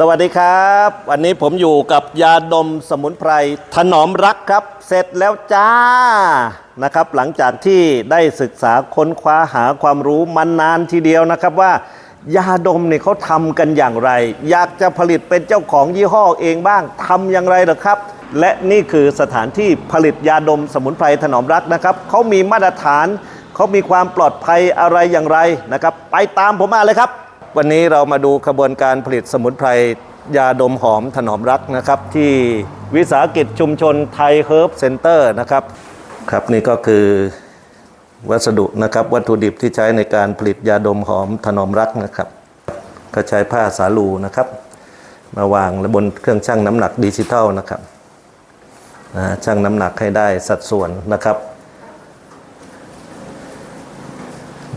สวัสดีครับ วันนี้ผมอยู่กับยาดมสมุนไพรถนอมรักครับ เสร็จแล้วจ้านะครับ หลังจากที่ได้ศึกษาค้นคว้าหาความรู้มานานทีเดียวนะครับว่า ยาดมเนี่ยเขาทำกันอย่างไร อยากจะผลิตเป็นเจ้าของยี่ห้อเองบ้างทำอย่างไรหรอครับ และนี่คือสถานที่ผลิตยาดมสมุนไพรถนอมรักนะครับเขามีมาตรฐานเขามีความปลอดภัยอะไรอย่างไรนะครับ ไปตามผมมาเลยครับ วันนี้เรามาดูขบวนการผลิตสมุนไพรยาดมหอมถนอมรักนะครับ ที่วิสาหกิจชุมชนไทยเฮิร์บเซ็นเตอร์นะครับครับนี่ก็คือวัสดุนะครับวัตถุดิบที่ใช้ในการผลิตยาดมหอมถนอมรักนะครับ ก็ใช้ผ้าสาลูนะครับ มาวางบนเครื่องชั่งน้ำหนักดิจิทัลนะครับชั่งน้ำหนักให้ได้สัดส่วนนะครับ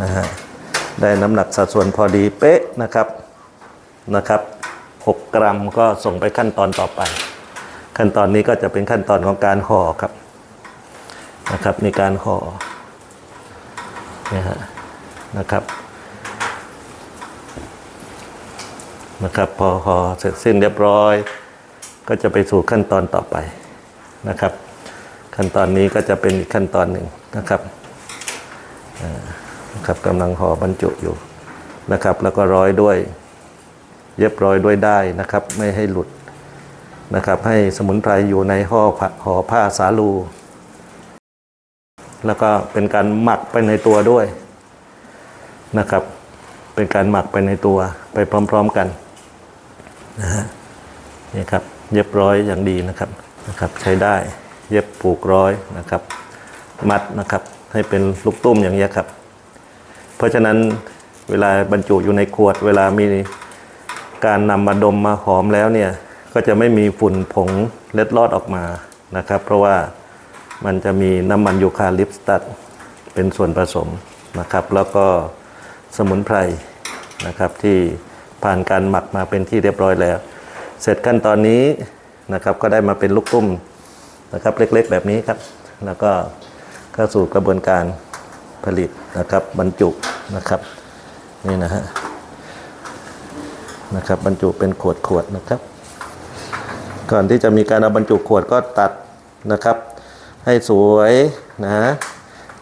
นะฮะ ได้น้ำหนักสัดส่วนพอดีเป๊ะนะครับนะครับ6กรัมก็ส่งไปขั้นตอนต่อไป ขั้นตอนนี้ก็จะเป็นขั้นตอนของการห่อครับนะครับมีการห่อนี่ยฮะนะครับนะครับพอห่อเสร็จสิ้นเรียบร้อย ก็จะไปสู่ขั้นตอนต่อไปนะครับ ขั้นตอนนี้ก็จะเป็นอีกขั้นตอนหนึ่งนะครับ นะครับกำลังห่อบรรจุอยู่นะครับ แล้วก็ร้อยด้วย เย็บร้อยด้วยได้นะครับ ไม่ให้หลุดนะครับ ให้สมุนไพรอยู่ในห่อผ้าห่อผ้าสาลู แล้วก็เป็นการหมักไปในตัวด้วยนะครับ เป็นการหมักไปในตัวไปพร้อม ๆกันนะฮะนี่ครับ เย็บร้อยอย่างดีนะครับนะครับ ใช้ได้เย็บผูกร้อยนะครับ มัดนะครับ ให้เป็นลูกตุ้มอย่างนี้ยครับ เพราะฉะนั้นเวลาบรรจุอยู่ในขวด เวลามีการนำมาดมมาหอมแล้วเนี่ยก็จะไม่มีฝุ่นผงเล็ดลอดออกมานะครับ เพราะว่ามันจะมีน้ำมันยูคาลิปตัสเป็นส่วนผสมนะครับ แล้วก็สมุนไพรนะครับที่ผ่านการหมักมาเป็นที่เรียบร้อยแล้ว เสร็จขั้นตอนนี้นะครับก็ได้มาเป็นลูกตุ้มนะครับเล็กๆแบบนี้ครับ แล้วก็เข้าสู่กระบวนการผลิตนะครับบรรจุ นะครับนี่นะฮะนะครับบรรจุเป็นขวดขวดๆนะครับ ก่อนที่จะมีการเอาบรรจุขวดก็ตัดนะครับ ให้สวยนะ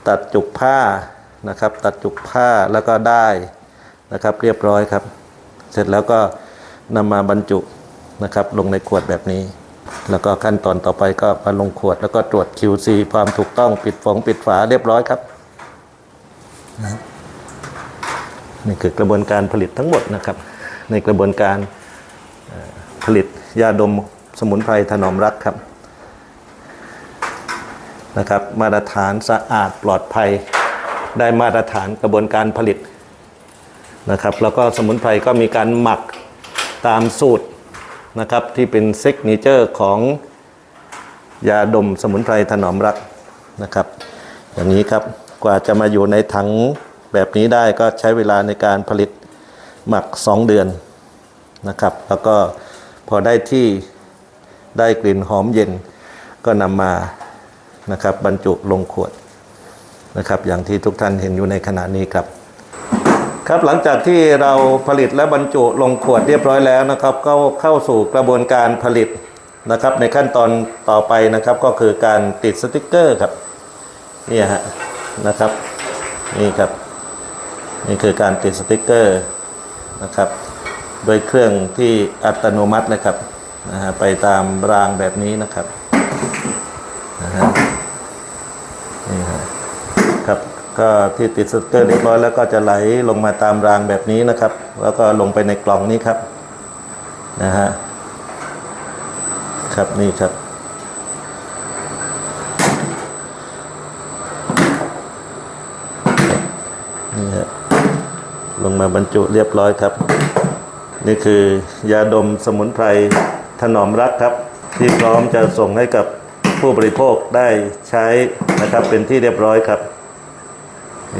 ตัดจุกผ้านะครับ ตัดจุกผ้าแล้วก็ได้นะครับ เรียบร้อยครับ เสร็จแล้วก็นำมาบรรจุนะครับ ลงในขวดแบบนี้ แล้วก็ขั้นตอนต่อไปก็มาลงขวด แล้วก็ตรวจ QC ความถูกต้องปิดฝงปิดฝาเรียบร้อยครับนี่คื อกระบวนการผลิตทั้งหมดนะครับ ในกระบวนการผลิตยาดมสมุนไพรถนอมรักครับนะครับ มาตรฐานสะอาดปลอดภัยได้มาตรฐานกระบวนการผลิตนะครับ แล้วก็สมุนไพรก็มีการหมักตามสูตรนะครับที่เป็นเซ็กเนเจอร์ของยาดมสมุนไพรถนอมรักนะครับ อย่างนี้ครับกว่าจะมาอยู่ในถัง แบบนี้ได้ก็ใช้เวลาในการผลิตหมัก 2 เดือนนะครับ แล้วก็พอได้ที่ได้กลิ่นหอมเย็นก็นำมานะครับบรรจุลงขวดนะครับอย่างที่ทุกท่านเห็นอยู่ในขณะนี้ครับ ครับหลังจากที่เราผลิตและบรรจุลงขวดเรียบร้อยแล้วนะครับ ก็เข้าสู่กระบวนการผลิตนะครับ ในขั้นตอนต่อไปนะครับก็คือการติดสติกเกอร์ครับนี่ฮะนะครับนี่ครับ นี่คือการติดสติกเกอร์นะครับโดยเครื่องที่อัตโนมัตินะครับนะฮะไปตามรางแบบนี้นะครับนะฮะนี่ฮะครับก็ที่ติดสติกเกอร์เรียบร้อยแล้วก็จะไหลลงมาตามรางแบบนี้นะครับ แล้วก็ลงไปในกล่องนี้ครับนะฮะครับนี่ครับนี่ฮะ ลงมาบรรจุเรียบร้อยครับ นี่คือยาดมสมุนไพรถนอมรักครับ ที่พร้อมจะส่งให้กับผู้บริโภคได้ใช้นะครับเป็นที่เรียบร้อยครับ